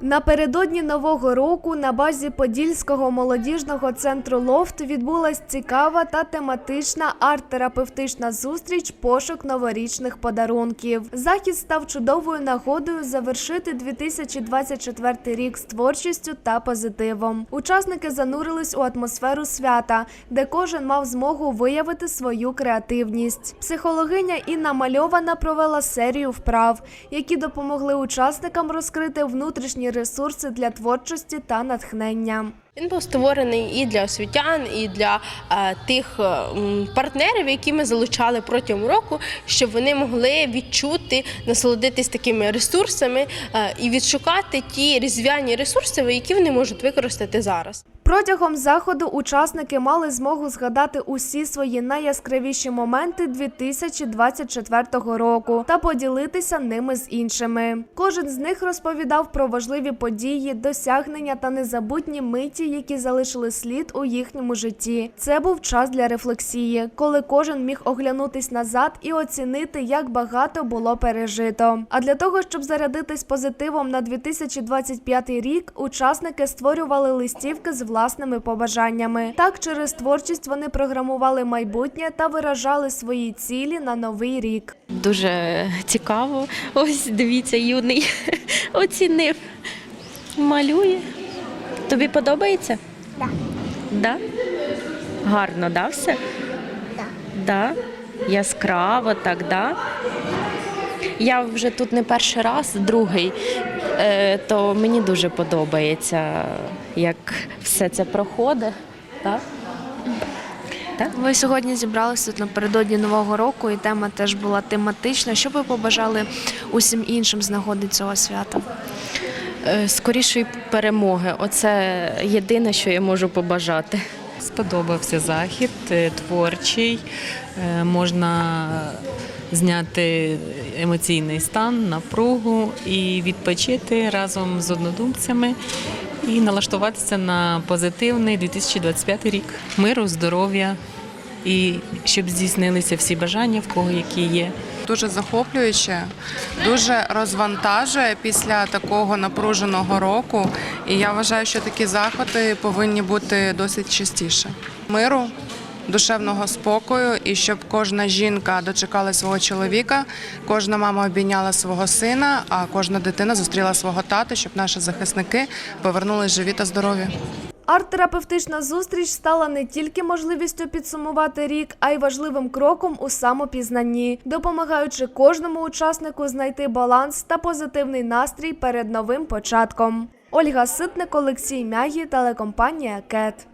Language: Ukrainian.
Напередодні нового року на базі Подільського молодіжного центру Лофт відбулась цікава та тематична арт-терапевтична зустріч пошук новорічних подарунків. Захід став чудовою нагодою завершити 2024 рік з творчістю та позитивом. Учасники занурились у атмосферу свята, де кожен мав змогу виявити свою креативність. Психологиня Інна Мальована провела серію вправ, які допомогли учасникам розкрити внутрішні ресурси для творчості та натхнення. Він був створений і для освітян, і для е, тих е, партнерів, які ми залучали протягом року, щоб вони могли відчути, насолодитись такими ресурсами е, і відшукати ті різдвяні ресурси, які вони можуть використати зараз. Протягом заходу учасники мали змогу згадати усі свої найяскравіші моменти 2024 року та поділитися ними з іншими. Кожен з них розповідав про важливі події, досягнення та незабутні миті, які залишили слід у їхньому житті. Це був час для рефлексії, коли кожен міг оглянутись назад і оцінити, як багато було пережито. А для того, щоб зарядитись позитивом на 2025 рік, учасники створювали листівки з власними побажаннями. Так, через творчість вони програмували майбутнє та виражали свої цілі на новий рік. Дуже цікаво. Ось дивіться, юний оцінив. Малює. Тобі подобається? Да. Да? Гарно, да, все? Да. Да? Яскраво, так, да? Я вже тут не перший раз, другий, то мені дуже подобається, як все це проходить. Так? Так? Ви сьогодні зібралися тут напередодні нового року, і тема теж була тематична. Що б ви побажали усім іншим з нагоди цього свята? Е, Скорішої перемоги. Оце єдине, що я можу побажати. Сподобався захід, е, творчий. Е, Можна зняти емоційний стан, напругу і відпочити разом з однодумцями і налаштуватися на позитивний 2025 рік. Миру, здоров'я і щоб здійснилися всі бажання, в кого які є. Дуже захоплююче, дуже розвантажує після такого напруженого року. І я вважаю, що такі заходи повинні бути досить частіше. Миру, душевного спокою, і щоб кожна жінка дочекала свого чоловіка, кожна мама обійняла свого сина, а кожна дитина зустріла свого тата, щоб наші захисники повернулись живі та здорові. Арт-терапевтична зустріч стала не тільки можливістю підсумувати рік, а й важливим кроком у самопізнанні, допомагаючи кожному учаснику знайти баланс та позитивний настрій перед новим початком. Ольга Ситник, Олексій Мягі, телекомпанія Кет.